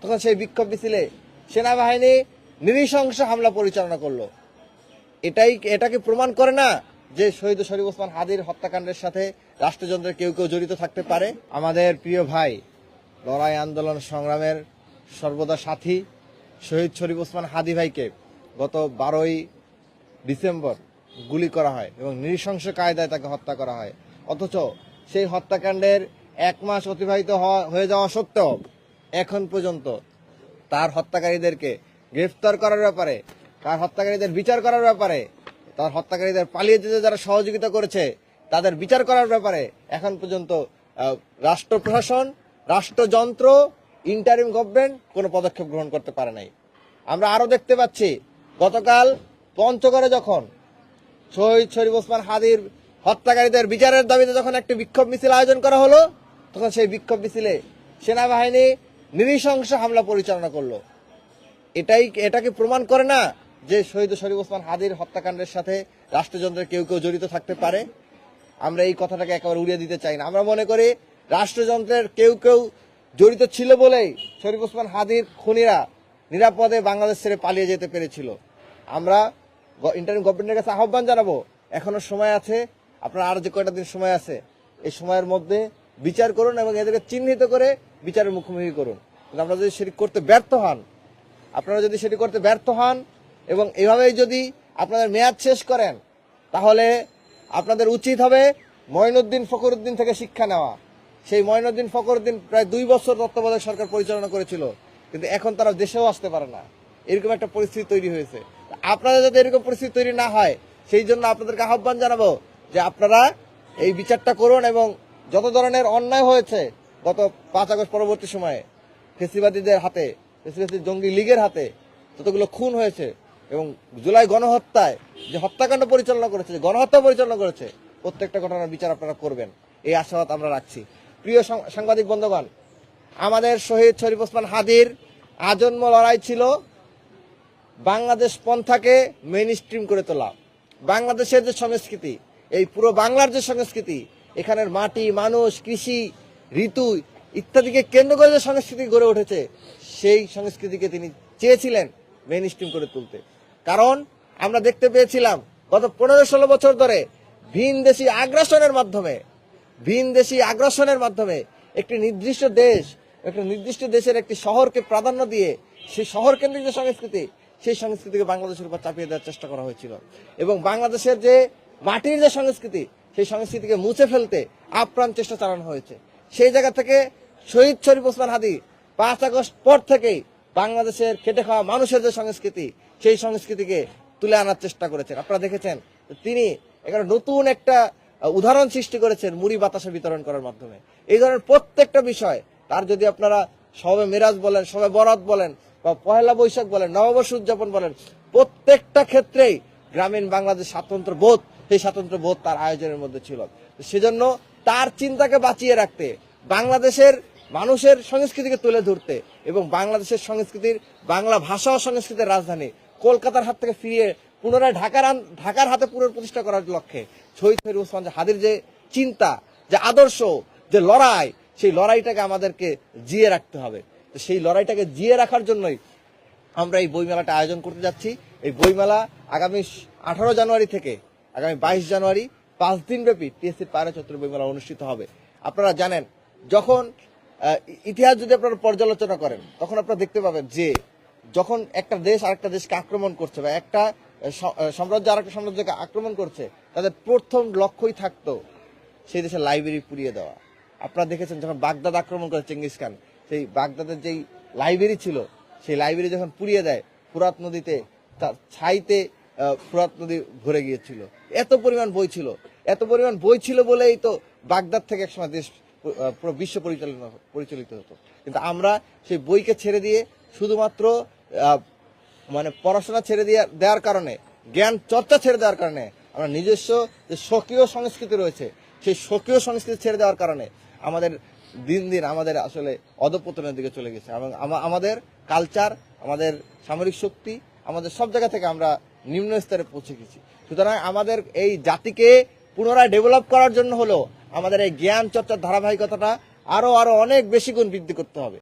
তখন সেই বিক্ষোভ মিছিলে সেনাবাহিনী নিরিশংস হামলা পরিচালনা করল। এটাই, এটাকে প্রমাণ করে না যে শহীদ শরীফ ওসমান হাদির হত্যাকাণ্ডের সাথে রাষ্ট্রযন্ত্রের কেউ কেউ জড়িত থাকতে পারে। আমাদের প্রিয় ভাই, লড়াই আন্দোলন সংগ্রামের সর্বদা সাথী শহীদ শরীফ ওসমান হাদি ভাইকে গত বারোই ডিসেম্বর গুলি করা হয় এবং নৃশংস কায়দায় তাকে হত্যা করা হয়। অথচ সেই হত্যাকাণ্ডের এক মাস অতিবাহিত হয়ে যাওয়া সত্ত্বেও এখন পর্যন্ত তার হত্যাকারীদেরকে গ্রেফতার করার ব্যাপারে, তার হত্যাকারীদের বিচার করার ব্যাপারে, তার হত্যাকারীদের পালিয়ে যেতে যারা সহযোগিতা করেছে, তাদের বিচার করার ব্যাপারে এখন পর্যন্ত রাষ্ট্র প্রশাসন, রাষ্ট্রযন্ত্র ইন্টারিম গভর্নমেন্ট কোনো পদক্ষেপ গ্রহণ করতে পারে নাই। আমরা আরও দেখতে পাচ্ছি, গতকাল পঞ্চগড়ে যখন শহীদ শরীফ ওসমান হাদির হত্যাকারীদের বিচারের দাবিতে যখন একটি বিক্ষোভ মিছিল আয়োজন করা হলো, তখন সেই বিক্ষোভ মিছিলে সেনাবাহিনী নৃশংস হামলা পরিচালনা করল। এটাই, এটাকে প্রমাণ করে না যে শহীদ শরীফ ওসমান হাদির হত্যাকাণ্ডের সাথে রাষ্ট্রযন্ত্রের কেউ কেউ জড়িত থাকতে পারে। আমরা এই কথাটাকে একেবারে উড়িয়ে দিতে চাই না। আমরা মনে করি রাষ্ট্রযন্ত্রের কেউ কেউ জড়িত ছিল বলেই শরীফ ওসমান হাদির খুনিরা নিরাপদে বাংলাদেশ ছেড়ে পালিয়ে যেতে পেরেছিল। আমরা ইন্টারিম গভর্নমেন্টের কাছে আহ্বান জানাব। এখনও সময় আছে। আপনার আরও যে কয়টা দিন সময় আছে, এই সময়ের মধ্যে বিচার করুন এবং এদেরকে চিহ্নিত করে বিচারের মুখোমুখি করুন। কিন্তু আমরা যদি সেটি করতে ব্যর্থ হন, আপনারা যদি সেটি করতে ব্যর্থ হন এবং এভাবেই যদি আপনাদের মেয়াদ শেষ করেন, তাহলে আপনাদের উচিত হবে মঈনুদ্দিন ফখরুদ্দিন থেকে শিক্ষা নেওয়া। সেই মঈনুদ্দিন ফখরুদ্দিন প্রায় দুই বছর তত্ত্বাবধায়ক সরকার পরিচালনা করেছিল, কিন্তু এখন তারা দেশেও আসতে পারে না। এরকম একটা পরিস্থিতি তৈরি হয়েছে। আপনাদের যাতে এরকম পরিস্থিতি তৈরি না হয়, সেই জন্য আপনাদেরকে আহ্বান জানাব যে আপনারা এই বিচারটা করুন এবং যত ধরনের অন্যায় হয়েছে গত পাঁচ আগস্ট পরবর্তী সময়ে, ফেসিবাদীদের হাতে, ফেসিবাদী জঙ্গি লীগের হাতে যতগুলো খুন হয়েছে এবং জুলাই গণহত্যায় যে হত্যাকাণ্ড পরিচালনা করেছে, যে গণহত্যা পরিচালনা করেছে, প্রত্যেকটা ঘটনার বিচার আপনারা করবেন। এই আশাবাদ আমরা রাখছি। প্রিয় সাংবাদিক বন্ধুগণ, আমাদের শহীদ শরীফ ওসমান হাদির আজন্ম লড়াই ছিল বাংলাদেশ পন্থাকে মেইন স্ট্রিম করে তোলা। বাংলাদেশের যে সংস্কৃতি, এই পুরো বাংলার যে সংস্কৃতি এখানের মাটি, মানুষ, কৃষি, ঋতু ইত্যাদিকে কেন্দ্র করে যে সংস্কৃতি গড়ে উঠেছে, সেই সংস্কৃতিকে তিনি চেয়েছিলেন মেইন স্ট্রিম করে তুলতে। কারণ আমরা দেখতে পেয়েছিলাম, গত পনেরো ষোলো বছর ধরে ভিন দেশি আগ্রাসনের মাধ্যমে, ভিন দেশি আগ্রাসনের মাধ্যমে একটি নির্দিষ্ট দেশ, একটা নির্দিষ্ট দেশের একটি শহরকে প্রাধান্য দিয়ে সেই শহর কেন্দ্রিক যে সংস্কৃতি, সেই সংস্কৃতিকে বাংলাদেশের উপর চাপিয়ে দেওয়ার চেষ্টা করা হয়েছিল। এবং বাংলাদেশের যে মাটির যে সংস্কৃতি সেই সংস্কৃতিকে মুছে ফেলতে আপ্রাণ চেষ্টা চালানো হয়েছে। সেই জায়গা থেকে শহীদ শরীফ ওসমান হাদি পাঁচ আগস্ট পর থেকেই বাংলাদেশের খেটে খাওয়া মানুষের যে সংস্কৃতি, সেই সংস্কৃতিকে তুলে আনার চেষ্টা করেছেন। আপনারা দেখেছেন, তিনি এখানে নতুন একটা উদাহরণ সৃষ্টি করেছেন মুড়ি বাতাসা বিতরণ করার মাধ্যমে। এই ধরনের প্রত্যেকটা বিষয়, তার যদি আপনারা সবে মিরাজ বলেন, সবে বরাত বলেন, বা পহেলা বৈশাখ বলেন, নববর্ষ উদযাপন বলেন, প্রত্যেকটা ক্ষেত্রেই গ্রামীণ বাংলাদেশ স্বাতন্ত্র বোধ সেই স্বাতন্ত্র বোধ তার আয়োজনের মধ্যে ছিল। সেজন্য তার চিন্তাকে বাঁচিয়ে রাখতে, বাংলাদেশের মানুষের সংস্কৃতিকে তুলে ধরতে এবং বাংলাদেশের সংস্কৃতির, বাংলা ভাষা ও সংস্কৃতির রাজধানী কলকাতার হাত থেকে ফিরিয়ে পুনরায় ঢাকার ঢাকার হাতে পুনঃপ্রতিষ্ঠা করার লক্ষ্যে শহীদ ফেরুজ ওসমান হাদির যে চিন্তা, যে আদর্শ, যে লড়াই, সেই লড়াইটাকে আমাদেরকে জিয়ে রাখতে হবে। তো সেই লড়াইটাকে জিয়ে রাখার জন্যই আমরা এই বইমেলাটা আয়োজন করতে যাচ্ছি। এই বইমেলা আগামী আঠারো জানুয়ারি থেকে আগামী বাইশ জানুয়ারি পাঁচ দিন ব্যাপী টিএসসি পায়রা চত্বর বইমেলা অনুষ্ঠিত হবে। আপনারা জানেন, যখন ইতিহাস যদি আপনারা পর্যালোচনা করেন, তখন আপনারা দেখতে পাবেন যে, যখন একটা দেশ আরেকটা দেশকে আক্রমণ করছে বা একটা সাম্রাজ্য আরেকটা সাম্রাজ্যকে আক্রমণ করছে, তাদের প্রথম লক্ষ্যই থাকতো সেই দেশের লাইব্রেরি পুড়িয়ে দেওয়া। আপনারা দেখেছেন যখন বাগদাদ আক্রমণ করে চেঙ্গিস খান, সেই বাগদাদের যেই লাইব্রেরি ছিল, সেই লাইব্রেরি যখন পুড়িয়ে দেয় ফুরাত নদীতে, তার ছাইতে ফুরাত নদী ভরে গিয়েছিল। এত পরিমাণ বই ছিল। এত পরিমাণ বই ছিল বলেই তো বাগদাদ থেকে একসময় দেশ পুরো বিশ্ব পরিচালনা পরিচালিত হতো। কিন্তু আমরা সেই বইকে ছেড়ে দিয়ে শুধুমাত্র মানে পড়াশোনা ছেড়ে দিয়ে দেওয়ার কারণে, জ্ঞান চর্চা ছেড়ে দেওয়ার কারণে, আমরা নিজস্ব যে স্বকীয় সংস্কৃতি রয়েছে, সেই স্বকীয় সংস্কৃতি ছেড়ে দেওয়ার কারণে আমাদের দিন দিন আমাদের আসলে অধপতনের দিকে চলে গেছে। এবং আমাদের কালচার আমাদের সামরিক শক্তি, আমাদের সব জায়গা থেকে আমরা নিম্ন স্তরে পৌঁছে গেছি। সুতরাং আমাদের এই জাতিকে পুনরায় ডেভেলপ করার জন্য হলেও আমাদের এই জ্ঞান চর্চার ধারাবাহিকতাটা আরও আরও অনেক বেশি গুণ বৃদ্ধি করতে হবে।